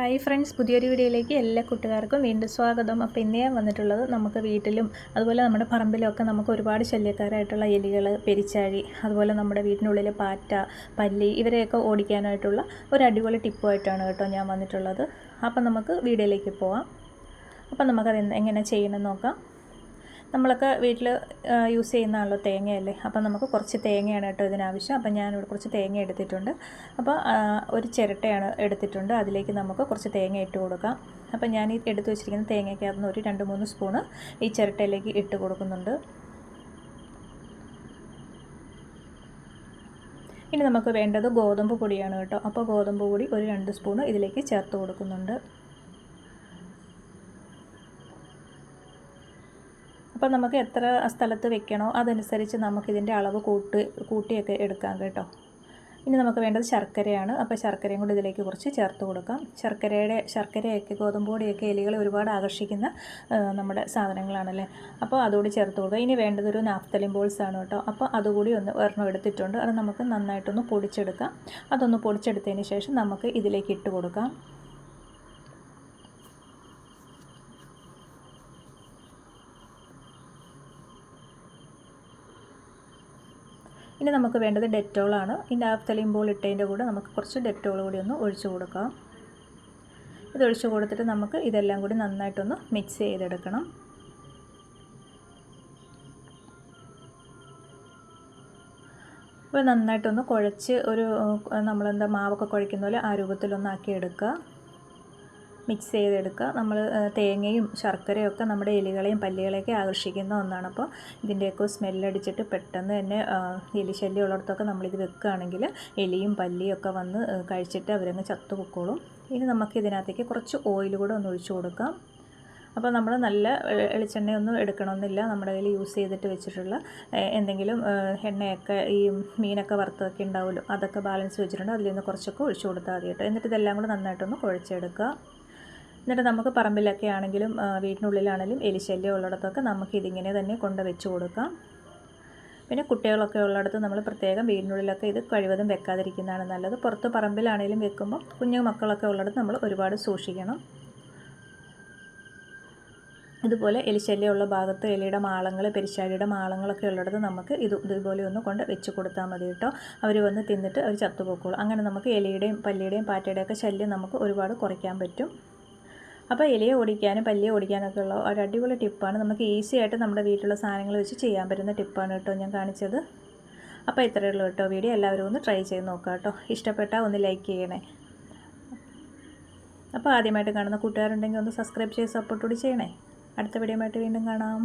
Hi friends പുതിയൊരു വീഡിയോയിലേക്ക് എല്ലാ കൂട്ടുകാർക്കും വീണ്ടും സ്വാഗതം. അപ്പോൾ ഇന്ന് ഞാൻ വന്നിട്ടുള്ളത് നമുക്ക് വീട്ടിലും അതുപോലെ നമ്മുടെ പറമ്പിലൊക്കെ നമുക്ക് ഒരുപാട് ശല്യക്കാരായിട്ടുള്ള എലികൾ പെരിച്ചാഴി അതുപോലെ നമ്മുടെ വീടിനുള്ളിൽ പാറ്റ പല്ലി ഇവരെയൊക്കെ ഓടിക്കാനായിട്ടുള്ള ഒരു അടിപൊളി ടിപ്പുമായിട്ടാണ് കേട്ടോ ഞാൻ വന്നിട്ടുള്ളത്. അപ്പം നമുക്ക് വീഡിയോയിലേക്ക് പോവാം. അപ്പം നമുക്കത് എങ്ങനെ ചെയ്യണമെന്ന് നോക്കാം. നമ്മളൊക്കെ വീട്ടിൽ യൂസ് ചെയ്യുന്നതാണല്ലോ തേങ്ങയല്ലേ? അപ്പം നമുക്ക് കുറച്ച് തേങ്ങയാണ് കേട്ടോ ഇതിനാവശ്യം. അപ്പം ഞാനിവിടെ കുറച്ച് തേങ്ങ എടുത്തിട്ടുണ്ട്. അപ്പോൾ ഒരു ചിരട്ടയാണ് എടുത്തിട്ടുണ്ട്. അതിലേക്ക് നമുക്ക് കുറച്ച് തേങ്ങ ഇട്ട് കൊടുക്കാം. അപ്പം ഞാൻ ഈ എടുത്തു വെച്ചിരിക്കുന്ന തേങ്ങയ്ക്കകത്ത് ഒരു രണ്ട് മൂന്ന് സ്പൂണ് ഈ ചിരട്ടയിലേക്ക് ഇട്ട് കൊടുക്കുന്നുണ്ട്. ഇനി നമുക്ക് വേണ്ടത് ഗോതമ്പ് പൊടിയാണ് കേട്ടോ. അപ്പോൾ ഗോതമ്പ് പൊടി ഒരു രണ്ട് സ്പൂണ് ഇതിലേക്ക് ചേർത്ത് കൊടുക്കുന്നുണ്ട്. അപ്പോൾ നമുക്ക് എത്ര സ്ഥലത്ത് വെക്കണോ അതനുസരിച്ച് നമുക്കിതിന്റെ അളവ് കൂട്ട് കൂട്ടിയൊക്കെ എടുക്കാം കേട്ടോ. ഇനി നമുക്ക് വേണ്ടത് ശർക്കരയാണ്. അപ്പോൾ ശർക്കരയും കൂടി ഇതിലേക്ക് കുറച്ച് ചേർത്ത് കൊടുക്കാം. ശർക്കരയുടെ ശർക്കരയൊക്കെ ഗോതമ്പ് പൊടിയൊക്കെ എലികളെ ഒരുപാട് ആകർഷിക്കുന്ന നമ്മുടെ സാധനങ്ങളാണല്ലേ? അപ്പോൾ അതുകൂടി ചേർത്ത് കൊടുക്കുക ഇനി വേണ്ടത് ഒരു നാഫ്തലിൻ ബോൾസ് ആണ് കേട്ടോ. അപ്പോൾ അതുകൂടി ഒന്ന് ഒരെണ്ണം എടുത്തിട്ടുണ്ട്. അത് നമുക്ക് നന്നായിട്ടൊന്ന് പൊടിച്ചെടുക്കാം. അതൊന്ന് പൊടിച്ചെടുത്തതിന് ശേഷം നമുക്ക് ഇതിലേക്ക് ഇട്ട് കൊടുക്കാം. ഇനി നമുക്ക് വേണ്ടത് ഡെറ്റോളാണ് ഈ നാഫ്തലിൻ ബോൾ ഇട്ടതിന്റെ കൂടെ നമുക്ക് കുറച്ച് ഡെറ്റോൾ കൂടി ഒന്ന് ഒഴിച്ചു കൊടുക്കാം. ഇത് ഒഴിച്ചു കൊടുത്തിട്ട് നമുക്ക് ഇതെല്ലാം കൂടി നന്നായിട്ടൊന്ന് മിക്സ് ചെയ്തെടുക്കണം. അപ്പോൾ നന്നായിട്ടൊന്ന് കുഴച്ച് ഒരു നമ്മളെന്താ മാവൊക്കെ കുഴയ്ക്കുന്ന പോലെ ആ രൂപത്തിലൊന്നാക്കി എടുക്കുക. മിക്സ് ചെയ്തെടുക്കുക. നമ്മൾ തേങ്ങയും ശർക്കരയും ഒക്കെ നമ്മുടെ എലികളെയും പല്ലികളെയൊക്കെ ആകർഷിക്കുന്ന ഒന്നാണ്. അപ്പോൾ ഇതിന്റെയൊക്കെ സ്മെല്ലടിച്ചിട്ട് പെട്ടെന്ന് തന്നെ എലി ശല്യം ഉള്ളിടത്തൊക്കെ നമ്മളിത് വെക്കുകയാണെങ്കിൽ എലിയും പല്ലിയും ഒക്കെ വന്ന് കഴിച്ചിട്ട് അവരങ്ങ് ചത്തു പൊക്കോളും. ഇനി നമുക്ക് ഇതിനകത്തേക്ക് കുറച്ച് ഓയിൽ കൂടെ ഒന്ന് ഒഴിച്ചു കൊടുക്കാം. അപ്പോൾ നമ്മൾ നല്ല വെളിച്ചെണ്ണയൊന്നും എടുക്കണമെന്നില്ല. നമ്മുടെ കയ്യിൽ യൂസ് ചെയ്തിട്ട് വെച്ചിട്ടുള്ള എന്തെങ്കിലും എണ്ണയൊക്കെ ഈ മീനൊക്കെ വറുത്തതൊക്കെ ഉണ്ടാവുമല്ലോ അതൊക്കെ ബാലൻസ് വെച്ചിട്ടുണ്ട്. അതിൽ നിന്ന് കുറച്ചൊക്കെ ഒഴിച്ചു കൊടുത്താൽ മതി കേട്ടോ. എന്നിട്ട് ഇതെല്ലാം കൂടെ നന്നായിട്ടൊന്ന് കുഴച്ചെടുക്കുക എന്നിട്ട് നമുക്ക് പറമ്പിലൊക്കെ ആണെങ്കിലും വീട്ടിനുള്ളിലാണെങ്കിലും എലിശല്യം ഉള്ളിടത്തൊക്കെ നമുക്ക് ഇതിങ്ങനെ തന്നെ കൊണ്ട് വെച്ച് കൊടുക്കാം. പിന്നെ കുട്ടികളൊക്കെ ഉള്ളിടത്ത് നമ്മൾ പ്രത്യേകം വീടിനുള്ളിലൊക്കെ ഇത് കഴിവതും വെക്കാതിരിക്കുന്നതാണ് നല്ലത്. പുറത്ത് പറമ്പിലാണെങ്കിലും വെക്കുമ്പോൾ കുഞ്ഞു മക്കളൊക്കെ ഉള്ളിടത്ത് നമ്മൾ ഒരുപാട് സൂക്ഷിക്കണം. ഇതുപോലെ എലിശല്യമുള്ള ഭാഗത്ത് എലിയുടെ മാളങ്ങൾ പെരിശാഴിയുടെ മാളങ്ങളൊക്കെ ഉള്ളിടത്ത് നമുക്ക് ഇത് ഇതുപോലെ ഒന്ന് കൊണ്ട് വെച്ച് കൊടുത്താൽ മതി കേട്ടോ. അവർ വന്ന് തിന്നിട്ട് അവർ ചത്തുപോക്കുള്ളൂ അങ്ങനെ നമുക്ക് എലിയുടെയും പല്ലിയുടെയും പാറ്റയുടെയൊക്കെ ശല്യം നമുക്ക് ഒരുപാട് കുറയ്ക്കാൻ പറ്റും. അപ്പോൾ ഇലയെ ഓടിക്കാനും പല്ലിയെ ഓടിക്കാനൊക്കെ ഉള്ള ഒരു അടിപൊളി ടിപ്പാണ്. നമുക്ക് ഈസി ആയിട്ട് നമ്മുടെ വീട്ടിലുള്ള സാധനങ്ങൾ വെച്ച് ചെയ്യാൻ പറ്റുന്ന ടിപ്പാണ് കേട്ടോ ഞാൻ കാണിച്ചത്. അപ്പോൾ ഇത്രയേ ഉള്ളൂ കേട്ടോ വീഡിയോ. എല്ലാവരും ഒന്ന് ട്രൈ ചെയ്ത് നോക്കാം കേട്ടോ. ഇഷ്ടപ്പെട്ടാൽ ഒന്ന് ലൈക്ക് ചെയ്യണേ. അപ്പോൾ ആദ്യമായിട്ട് കാണുന്ന കൂട്ടുകാരുണ്ടെങ്കിൽ ഒന്ന് സബ്സ്ക്രൈബ് ചെയ്ത് സപ്പോർട്ട് കൂടി ചെയ്യണേ. അടുത്ത വീഡിയോ ആയിട്ട് വീണ്ടും കാണാം.